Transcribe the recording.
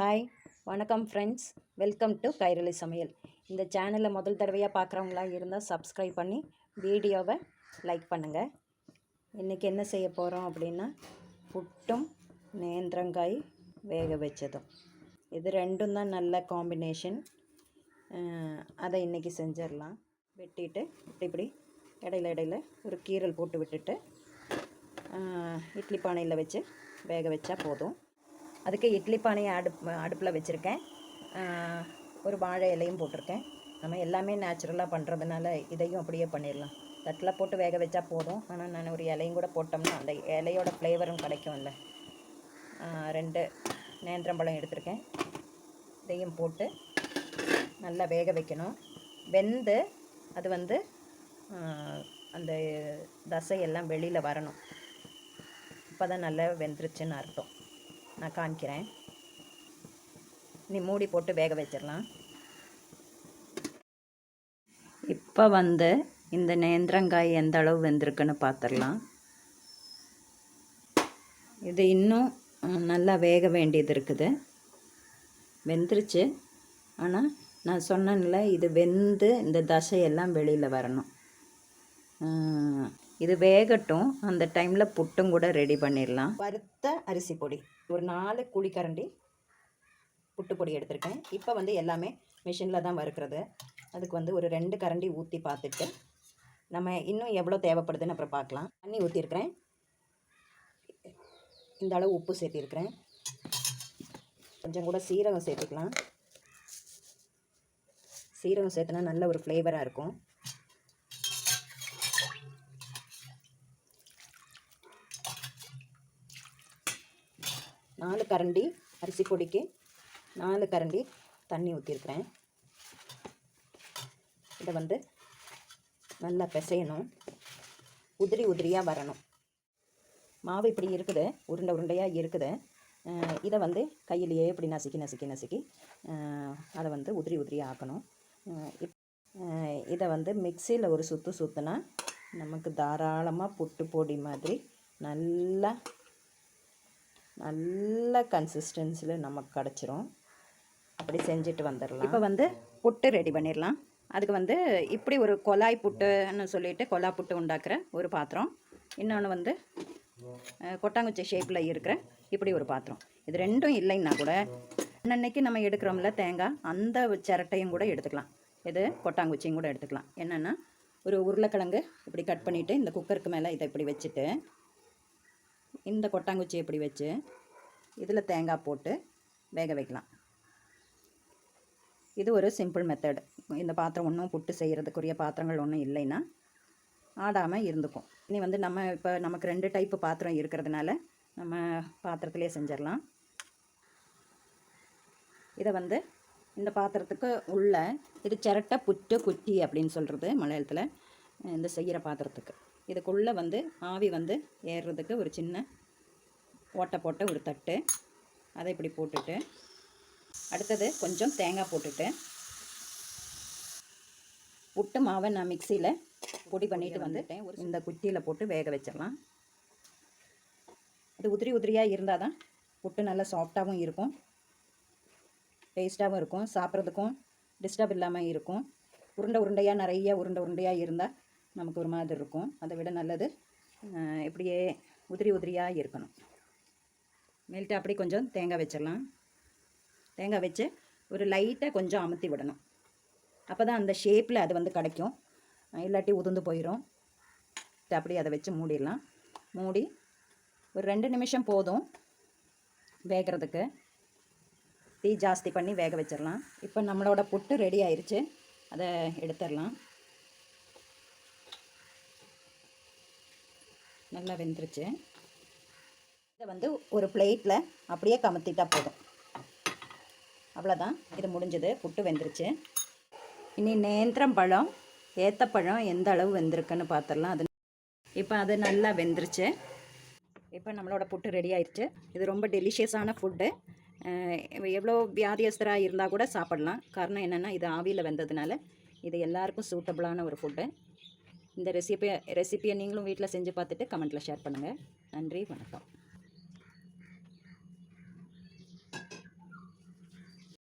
Hi வணக்கம் friends welcome to Kairali சமையல் இந்த சேனலை முதல் தடவையாக பார்க்குறவங்களா இருந்தால் சப்ஸ்கிரைப் பண்ணி வீடியோவை லைக் பண்ணுங்கள் இன்றைக்கி என்ன செய்ய போகிறோம் அப்படின்னா புட்டும் நேந்திரங்காய் வேக வச்சதும். இது ரெண்டும் தான் நல்ல காம்பினேஷன் அதை இன்றைக்கி செஞ்சிடலாம். வெட்டிட்டு இப்படி இப்படி இடையில இடையில ஒரு கீரல் போட்டு விட்டுட்டு இட்லி பானையில் வச்சு வேக வச்சா போதும். அதுக்கு இட்லி பானையை அடுப் அடுப்பில் வச்சுருக்கேன். ஒரு வாழை இலையும் போட்டிருக்கேன். நம்ம எல்லாமே நேச்சுரலாக பண்ணுறதுனால இதையும் அப்படியே பண்ணிடலாம். தட்டில் போட்டு வேக வச்சா போதும். ஆனால் நான் ஒரு இலையும் கூட போட்டோம்னா அந்த இலையோட ஃப்ளேவரும் கிடைக்கும்ல. ஆஹ், ரெண்டு நேந்திரம்பழம் எடுத்திருக்கேன். இதையும் போட்டு நல்லா வேக வைக்கணும். வெந்து அது வந்து அந்த தசையெல்லாம் வெளியில் வரணும். இப்போ தான் நல்லா வெந்துருச்சுன்னு அர்த்தம். நான் காமிக்கிறேன். நீ மூடி போட்டு வேக வச்சிடலாம். இப்போ வந்து இந்த நேந்திரங்காய் எந்த அளவு வெந்திருக்குன்னு பார்த்துடலாம் இது இன்னும் நல்லா வேக வேண்டியது இருக்குது. வெந்துருச்சு. ஆனால் நான் சொன்னேன்ல இது வெந்து இந்த தசையெல்லாம் வெளியில் வரணும். இது வேகட்டும். அந்த டைமில் புட்டும் கூட ரெடி பண்ணிடலாம். வறுத்த அரிசி பொடி. ஒரு நாலு குழிக்கரண்டி புட்டு பொடி எடுத்திருக்கேன். இப்போ வந்து எல்லாமே மிஷினில் தான் வறுக்கிறது. அதுக்கு வந்து ஒரு ரெண்டு கரண்டி ஊற்றி பார்த்துட்டு நம்ம இன்னும் எவ்வளோ தேவைப்படுதுன்னு அப்புறம் பார்க்கலாம். தண்ணி ஊற்றிருக்கிறேன் இந்த அளவு உப்பு சேர்த்திருக்கிறேன். கொஞ்சம் கூட சீரகம் சேர்த்துக்கலாம். சீரகம் சேர்த்துனா நல்ல ஒரு ஃப்ளேவராக இருக்கும். நாலு கரண்டி அரிசி பொடிக்கு நாலு கரண்டி தண்ணி ஊற்றிருக்கிறேன் இதை வந்து நல்லா பிசையணும். உதிரி உதிரியாக வரணும். மாவு இப்படி இருக்குது உருண்டை உருண்டையாக இருக்குது. இதை வந்து கையிலேயே இப்படி நசுக்கி நசுக்கி நசுக்கி அதை வந்து உதிரி உதிரியாக ஆக்கணும். இப் இதை வந்து மிக்சியில் ஒரு சுற்று சுற்றுனா நமக்கு தாராளமாக புட்டு பொடி மாதிரி நல்லா நல்ல கன்சிஸ்டன்சியில் நமக்கு கிடச்சிரும். அப்படி செஞ்சுட்டு வந்துடலாம் இப்போ வந்து புட்டு ரெடி பண்ணிடலாம் அதுக்கு வந்து இப்படி ஒரு கொலாய் புட்டுன்னு சொல்லிட்டு கொலா புட்டு உண்டாக்குற ஒரு பாத்திரம். இன்னொன்று வந்து கொட்டாங்குச்சி ஷேப்பில் இருக்கிற இப்படி ஒரு பாத்திரம். இது ரெண்டும் இல்லைன்னா கூட அன்னன்னைக்கு நம்ம எடுக்கிறோம்ல தேங்காய் அந்த சிரட்டையும் கூட எடுத்துக்கலாம். இது கொட்டாங்குச்சியும் கூட எடுத்துக்கலாம். என்னென்னா ஒரு உருளைக்கிழங்கு இப்படி கட் பண்ணிவிட்டு இந்த குக்கருக்கு மேலே இதை இப்படி வச்சுட்டு இந்த கொட்டாங்குச்சி எப்படி வச்சு இதில் தேங்காய் போட்டு வேக வைக்கலாம். இது ஒரு சிம்பிள் மெத்தட் இந்த பாத்திரம் ஒன்றும் புட்டு செய்கிறதுக்குரிய பாத்திரங்கள் ஒன்றும் இல்லைன்னா ஆடாமல் இருந்துக்கும். இனி வந்து நம்ம இப்போ நமக்கு ரெண்டு டைப்பு பாத்திரம் இருக்கிறதுனால நம்ம பாத்திரத்துலேயே செஞ்சிடலாம். இதை வந்து இந்த பாத்திரத்துக்கு உள்ள இது சிரட்டை புட்டு குட்டி அப்படின்னு சொல்கிறது மலையாளத்தில் இந்த செய்கிற பாத்திரத்துக்கு. இதுக்குள்ளே வந்து ஆவி வந்து ஏறுறதுக்கு ஒரு சின்ன ஓட்டை போட்ட ஒரு தட்டு. அதை இப்படி போட்டுட்டு அடுத்தது கொஞ்சம் தேங்காய் போட்டுட்டு புட்டு மாவை நான் மிக்சியில் பொடி பண்ணிட்டு வந்துட்டேன். ஒரு இந்த குட்டியில் போட்டு வேக வச்சிடலாம். இது உதிரி உதிரியாக இருந்தால் தான் புட்டு நல்லா சாஃப்டாகவும் இருக்கும். டேஸ்ட்டாகவும் இருக்கும். சாப்பிட்றதுக்கும் டிஸ்டர்ப் இல்லாமல் இருக்கும். உருண்டை உருண்டையாக நிறைய உருண்டை உருண்டையாக இருந்தால் நமக்கு ஒரு மாதிரி இருக்கும். அதை விட நல்லது இப்படியே உதிரி உதிரியாக இருக்கணும். மேல்ட்டு அப்படி கொஞ்சம் தேங்காய் வச்சிடலாம். தேங்காய் வச்சு ஒரு லைட்டாக கொஞ்சம் அமுத்தி விடணும். அப்போ தான் அந்த ஷேப்பில் அது வந்து கிடைக்கும். இல்லாட்டி உதிர்ந்து போயிடும் அப்படி அதை வச்சு மூடிடலாம். மூடி ஒரு ரெண்டு நிமிஷம் போதும் வேகிறதுக்கு. தீ ஜாஸ்தி பண்ணி வேக வச்சிடலாம். இப்போ நம்மளோட புட்டு ரெடி ஆயிடுச்சு அதை எடுத்துடலாம். நல்லா வெந்துருச்சு. இதை வந்து ஒரு பிளேட்டில் அப்படியே கமத்திட்டால் போதும். அவ்வளோதான் இது முடிஞ்சது. புட்டு வெந்துருச்சு. இனி நேந்திரம் பழம் ஏத்தப்பழம் எந்த அளவு வெந்திருக்குன்னு பார்த்துடலாம் அது இப்போ அது நல்லா வெந்துருச்சு. இப்போ நம்மளோட புட்டு ரெடி ஆயிடுச்சு இது ரொம்ப டெலிஷியஸான ஃபுட்டு எவ்வளோ வியாதியஸ்தராக இருந்தால் கூட சாப்பிடலாம். காரணம் என்னென்னா இது ஆவியில் வெந்ததுனால இது எல்லாருக்கும் சூட்டபிளான ஒரு ஃபுட்டு இந்த ரெசிபியை ரெசிபியை நீங்களும் வீட்டில் செஞ்சு பார்த்துட்டு கமெண்ட்டில் ஷேர் பண்ணுங்கள் நன்றி வணக்கம்.